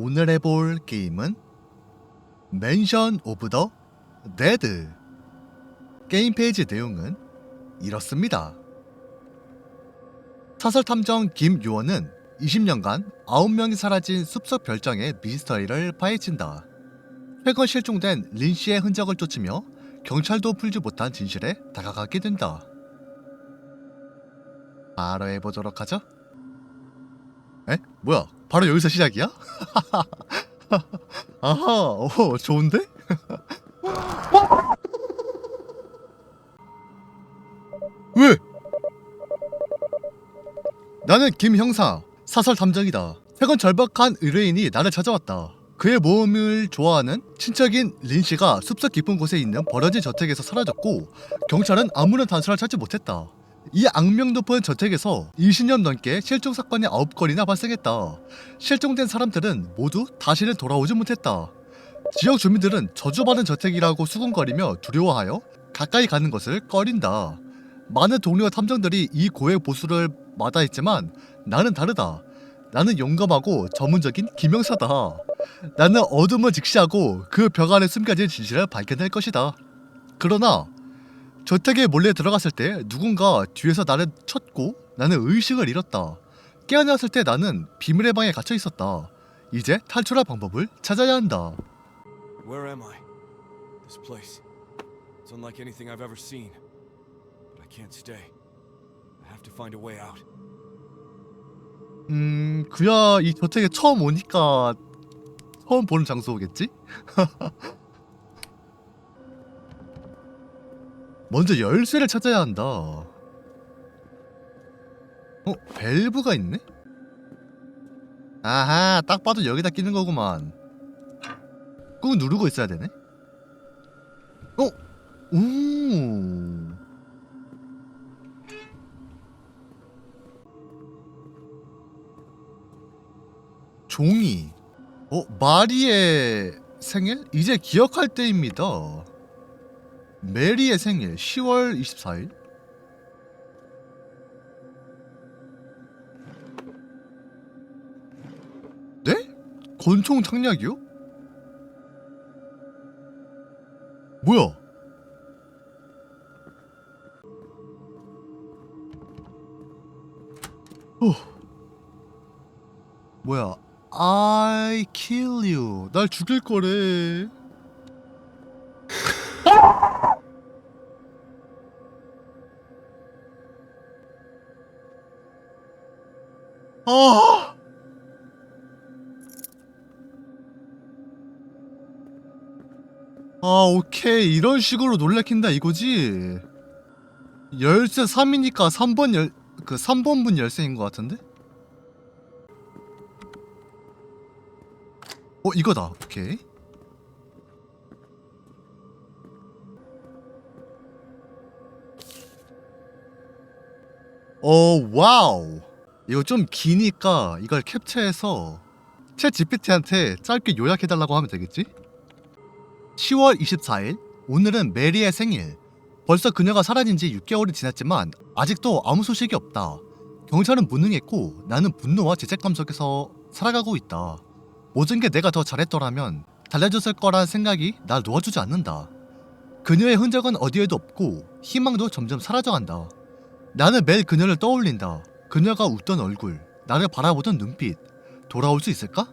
오늘 해볼 게임은 맨션 오브 더 데드 게임 페이지 내용은 이렇습니다. 사설 탐정 김요원은 20년간 9명이 사라진 숲속 별장의 미스터리를 파헤친다. 최근 실종된 린 씨의 흔적을 쫓으며 경찰도 풀지 못한 진실에 다가가게 된다. 바로 해보도록 하죠. 에? 뭐야? 바로 여기서 시작이야? 아하, 오, 좋은데? 왜? 나는 김 형사, 사설 탐정이다. 최근 절박한 의뢰인이 나를 찾아왔다. 그의 모험을 좋아하는 친척인 린 씨가 숲속 깊은 곳에 있는 버려진 저택에서 사라졌고 경찰은 아무런 단서를 찾지 못했다. 이 악명 높은 저택에서 20년 넘게 실종 사건이 9건이나 발생했다. 실종된 사람들은 모두 다시는 돌아오지 못했다. 지역 주민들은 저주받은 저택이라고 수군거리며 두려워하여 가까이 가는 것을 꺼린다. 많은 동료 탐정들이 이 고액 보수를 마다했지만 나는 다르다. 나는 용감하고 전문적인 김영사다. 나는 어둠을 직시하고 그 벽 안에 숨겨진 진실을 밝혀낼 것이다. 그러나 저택에 몰래 들어갔을 때 누군가 뒤에서 나를 쳤고 나는 의식을 잃었다. 깨어났을 때 나는 비밀의 방에 갇혀 있었다. 이제 탈출할 방법을 찾아야 한다. Where am I? This place. It's unlike anything I've ever seen. But I can't stay. I have to find a way out. 음, 그야 이 저택에 처음 오니까 처음 보는 장소겠지? 먼저 열쇠를 찾아야 한다. 어, 밸브가 있네? 아하, 딱 봐도 여기다 끼는 거구만. 꾹 누르고 있어야 되네. 어? 오. 종이. 어, 마리의 생일? 이제 기억할 때입니다. 메리의 생일 10월 24일. 네? 권총 창략이요? 뭐야? 어. 뭐야? I kill you. 날 죽일 거래. 아! 아, 오케이. 이런 식으로 놀래킨다 이거지. 열쇠 3이니까 3번 열, 그 3번 분 열쇠인 것 같은데? 어 이거다 오케이 어 와우 이거 좀 기니까 이걸 캡처해서 챗 GPT한테 짧게 요약해달라고 하면 되겠지? 10월 24일 오늘은 메리의 생일 벌써 그녀가 사라진 지 6개월이 지났지만 아직도 아무 소식이 없다 경찰은 무능했고 나는 분노와 죄책감 속에서 살아가고 있다 모든 게 내가 더 잘했더라면 달라졌을 거란 생각이 날 놓아주지 않는다. 그녀의 흔적은 어디에도 없고 희망도 점점 사라져간다. 나는 매일 그녀를 떠올린다. 그녀가 웃던 얼굴, 나를 바라보던 눈빛. 돌아올 수 있을까?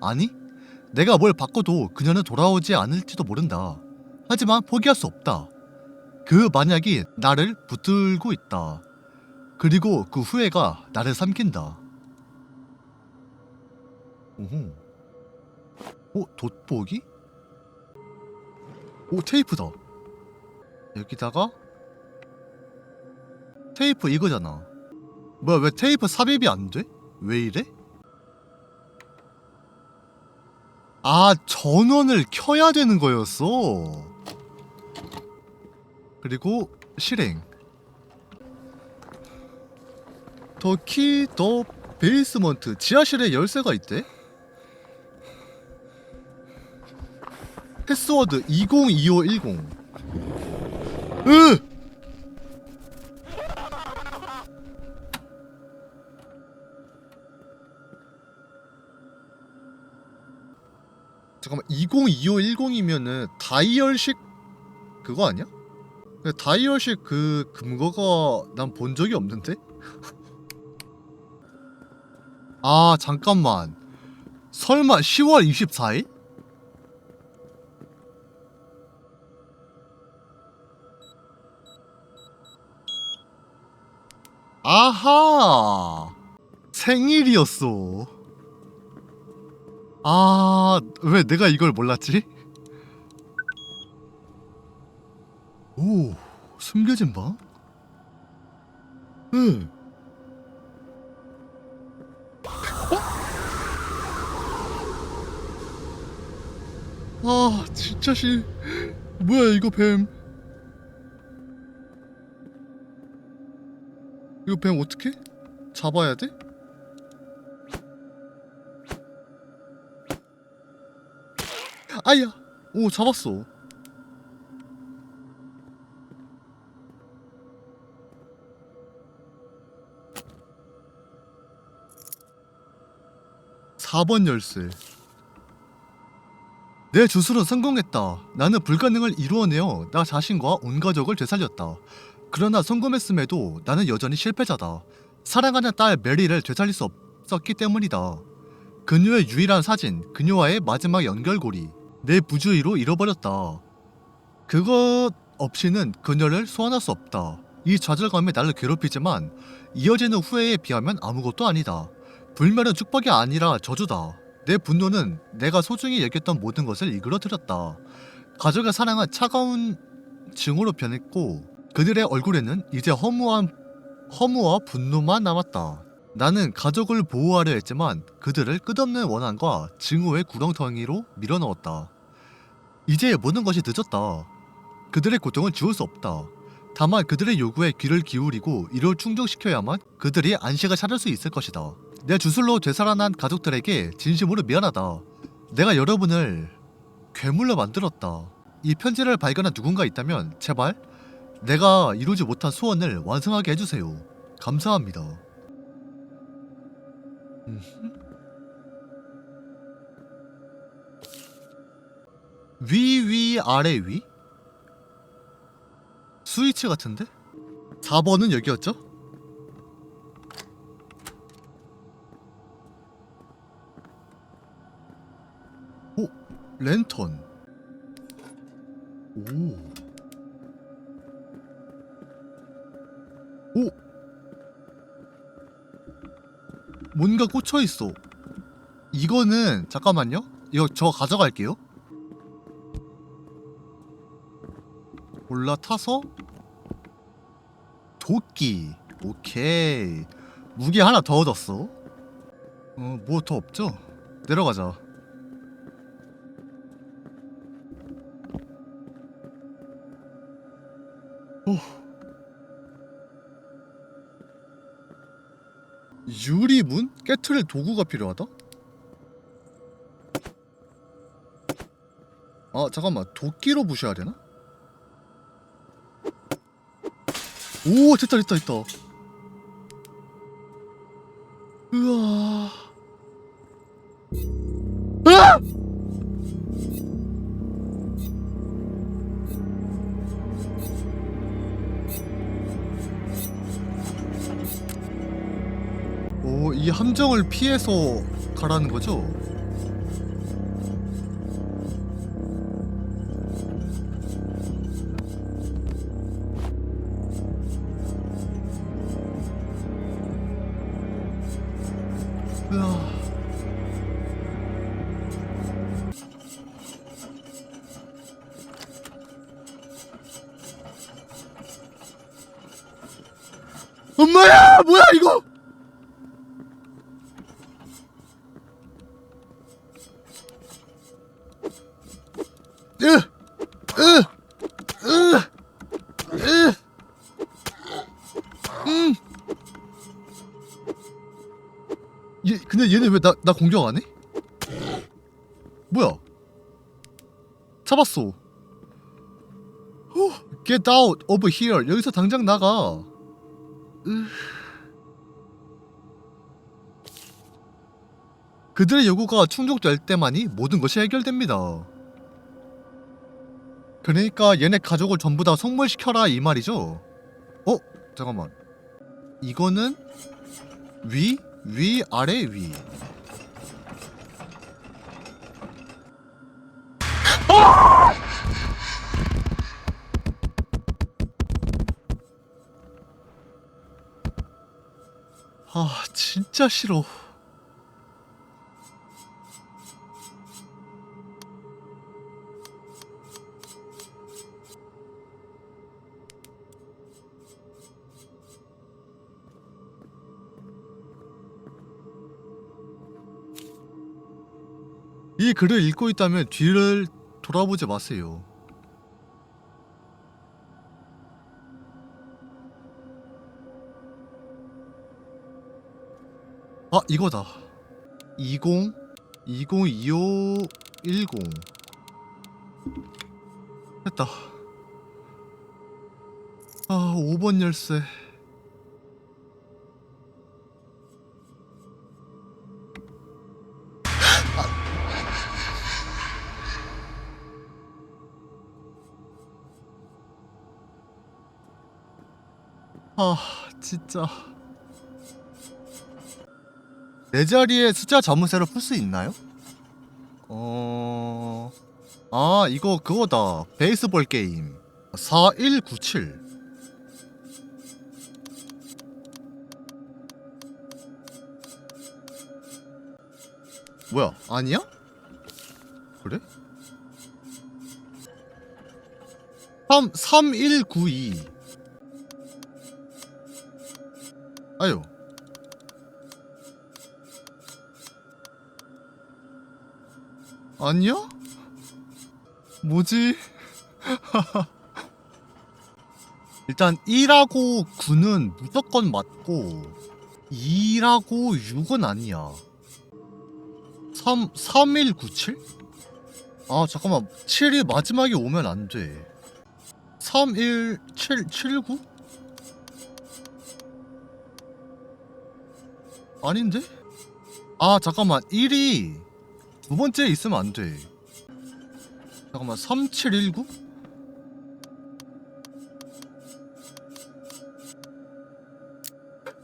아니, 내가 뭘 바꿔도 그녀는 돌아오지 않을지도 모른다. 하지만 포기할 수 없다. 그 만약이 나를 붙들고 있다. 그리고 그 후회가 나를 삼킨다. 오호. 오 돋보기? 오 테이프다 여기다가 테이프 이거잖아 뭐야 왜 테이프 삽입이 안 돼? 왜 이래? 아 전원을 켜야 되는 거였어 그리고 실행 더 키 더 베이스먼트 지하실에 열쇠가 있대? 패스워드 202510 으! 202510이면은 다이얼식 그거 아니야? 다이얼식 그 금거가 난 본 적이 없는데? 아 잠깐만 설마 10월 24일? 아하 생일이었어 아, 왜 내가 이걸 몰랐지? 오, 숨겨진 방? 응. 어? 아, 진짜 씨. 뭐야, 이거 뱀. 이거 뱀 어떻게? 잡아야 돼? 아야! 오, 잡았어. 사번 열쇠. 내 주술은 성공했다. 나는 불가능을 이루어내어 나 자신과 온 가족을 되살렸다. 그러나 성공했음에도 나는 여전히 실패자다. 사랑하는 딸 메리를 되살릴 수 없었기 때문이다. 그녀의 유일한 사진, 그녀와의 마지막 연결고리. 내 부주의로 잃어버렸다. 그것 없이는 그녀를 소환할 수 없다. 이 좌절감이 나를 괴롭히지만 이어지는 후회에 비하면 아무것도 아니다. 불멸은 축복이 아니라 저주다. 내 분노는 내가 소중히 여겼던 모든 것을 이끌어들였다. 가족의 사랑은 차가운 증오로 변했고 그들의 얼굴에는 이제 허무한 허무와 분노만 남았다. 나는 가족을 보호하려 했지만 그들을 끝없는 원한과 증오의 구렁텅이로 밀어넣었다. 이제 모든 것이 늦었다. 그들의 고통은 지울 수 없다. 다만 그들의 요구에 귀를 기울이고 이를 충족시켜야만 그들이 안식을 찾을 수 있을 것이다. 내 주술로 되살아난 가족들에게 진심으로 미안하다. 내가 여러분을 괴물로 만들었다. 이 편지를 발견한 누군가 있다면 제발 내가 이루지 못한 소원을 완성하게 해주세요. 감사합니다. 음흠. 위, 위, 아래, 위? 스위치 같은데? 4번은 여기였죠? 오, 랜턴. 오. 오. 뭔가 꽂혀 있어. 이거는 잠깐만요. 이거 저 가져갈게요. 올라타서 도끼. 오케이. 무기 하나 더 얻었어. 어, 뭐 더 없죠? 내려가자. 유리문? 깨트릴 도구가 필요하다? 아 잠깐만 도끼로 부셔야 되나? 오 됐다 됐다 됐다 이 함정을 피해서 가라는 거죠? 얘네 왜 나 나 공격 안 해? 뭐야? 잡았어. 후, Get out of here. 여기서 당장 나가. 으. 그들의 요구가 충족될 때만이 모든 것이 해결됩니다. 그러니까 얘네 가족을 전부 다 성물시켜라 이 말이죠. 어? 잠깐만. 이거는 위, 위, 아래, 위. 아, 진짜 싫어. 이 글을 읽고 있다면 뒤를 돌아보지 마세요. 아 이거다. 20 2025 10 됐다. 아 5번 열쇠 아 진짜 내 자리에 숫자 자물쇠를 풀수 있나요? 어... 아 이거 그거다 베이스볼 게임 4197 뭐야 아니야? 그래? 3, 3192 아유 아니야? 뭐지? 일단 1하고 9는 무조건 맞고 2하고 6은 아니야 3, 3197? 아 잠깐만 7이 마지막에 오면 안돼 317, 79? 아닌데? 아 잠깐만 1이 두 번째 있으면 안 돼. 잠깐만 3719?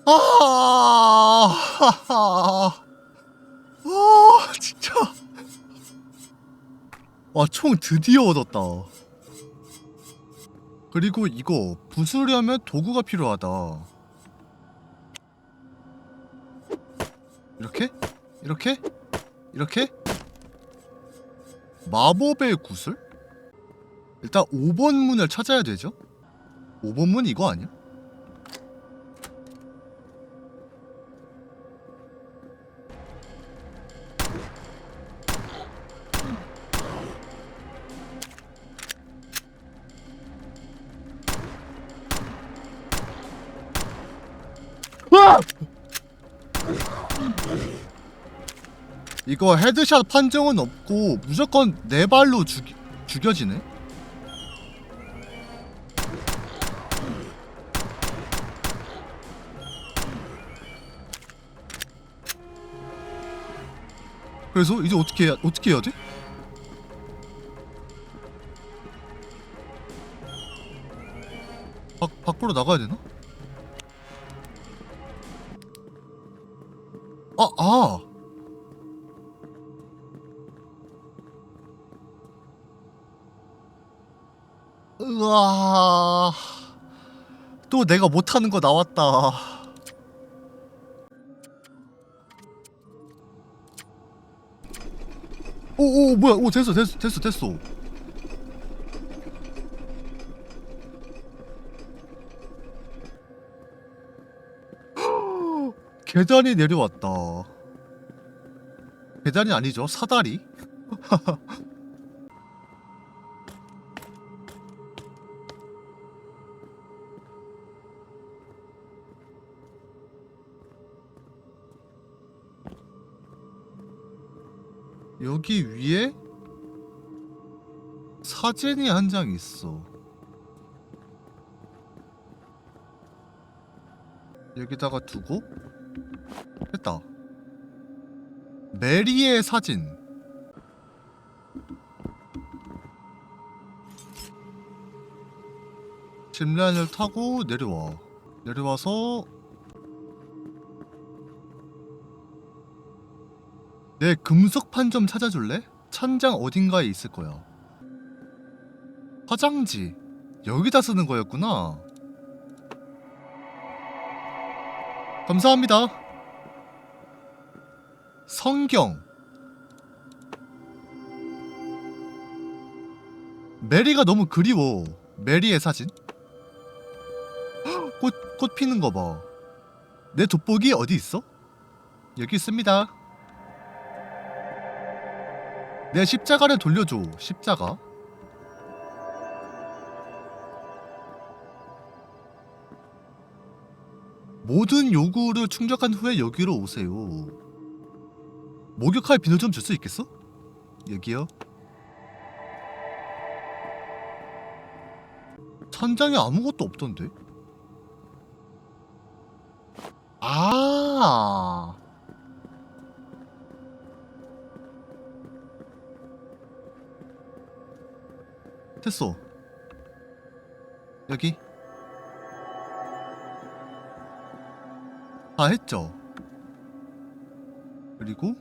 아. 아, 진짜. 와, 총 드디어 얻었다. 그리고 이거 부수려면 도구가 필요하다. 이렇게? 이렇게? 이렇게? 마법의 구슬? 일단 5번 문을 찾아야 되죠? 5번 문 이거 아니야? 이거 헤드샷 판정은 없고 무조건 네 발로 죽, 죽여지네? 그래서 이제 어떻게 해야, 어떻게 해야 돼? 밖, 밖으로 나가야 되나? 아, 아! 또 내가 못하는 거 나왔다. 오오 뭐야? 오 됐어 됐어 됐어 됐어. 계단이 내려왔다. 계단이 아니죠? 사다리 여기 위에 사진이 한 장 있어. 여기다가 두고 됐다. 메리의 사진. 짚라인을 타고 내려와. 내려와서 내 금속판 좀 찾아줄래? 천장 어딘가에 있을 거야. 화장지. 여기다 쓰는 거였구나. 감사합니다. 성경. 메리가 너무 그리워. 메리의 사진. 헉, 꽃, 꽃 피는 거 봐. 내 돋보기 어디 있어? 여기 있습니다. 내 십자가를 돌려줘. 십자가. 모든 요구를 충족한 후에 여기로 오세요. 목욕할 비누 좀 줄 수 있겠어? 여기요. 천장에 아무것도 없던데. 아. 됐어. 여기. 다 했죠. 그리고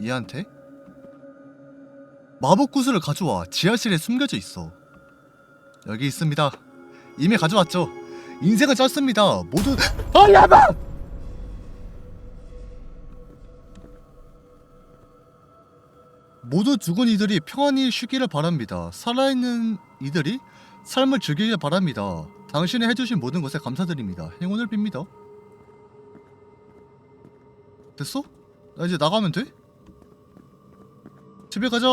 얘한테 마법 구슬을 가져와 지하실에 숨겨져 있어. 여기 있습니다. 이미 가져왔죠. 인생은 짧습니다. 모두 아 야바! 모두 죽은 이들이 평안히 쉬기를 바랍니다. 살아있는 이들이 삶을 즐기길 바랍니다. 당신이 해주신 모든 것에 감사드립니다. 행운을 빕니다. 됐어? 나 이제 나가면 돼? 집에 가자.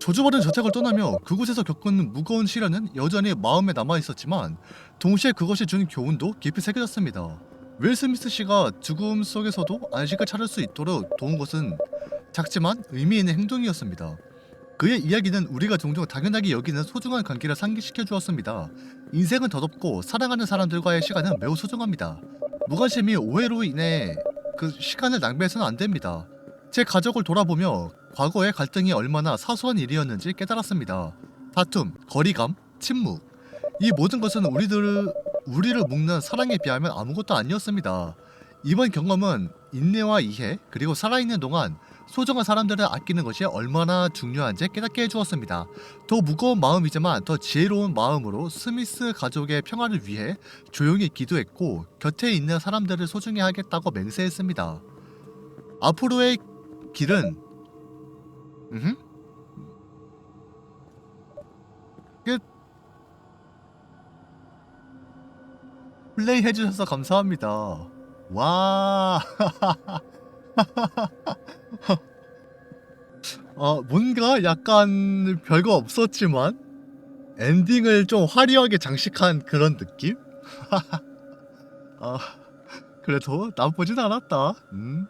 저주받은 저택을 떠나며 그곳에서 겪은 무거운 시련은 여전히 마음에 남아 있었지만 동시에 그것이 준 교훈도 깊이 새겨졌습니다. 윌 스미스 씨가 죽음 속에서도 안식을 찾을 수 있도록 도운 것은 작지만 의미 있는 행동이었습니다. 그의 이야기는 우리가 종종 당연하게 여기는 소중한 관계를 상기시켜 주었습니다. 인생은 더덥고 사랑하는 사람들과의 시간은 매우 소중합니다. 무관심이 오해로 인해 그 시간을 낭비해서는 안 됩니다. 제 가족을 돌아보며 과거의 갈등이 얼마나 사소한 일이었는지 깨달았습니다. 다툼, 거리감, 침묵. 이 모든 것은 우리들 우리를 묶는 사랑에 비하면 아무것도 아니었습니다. 이번 경험은 인내와 이해 그리고 살아있는 동안 소중한 사람들을 아끼는 것이 얼마나 중요한지 깨닫게 해주었습니다. 더 무거운 마음이지만 더 지혜로운 마음으로 스미스 가족의 평화를 위해 조용히 기도했고 곁에 있는 사람들을 소중히 하겠다고 맹세했습니다. 앞으로의 길은 음? 플레이 해주셔서 감사합니다. 와. 아 뭔가 약간 별거 없었지만 엔딩을 좀 화려하게 장식한 그런 느낌? 아 그래도 나쁘진 않았다. 음.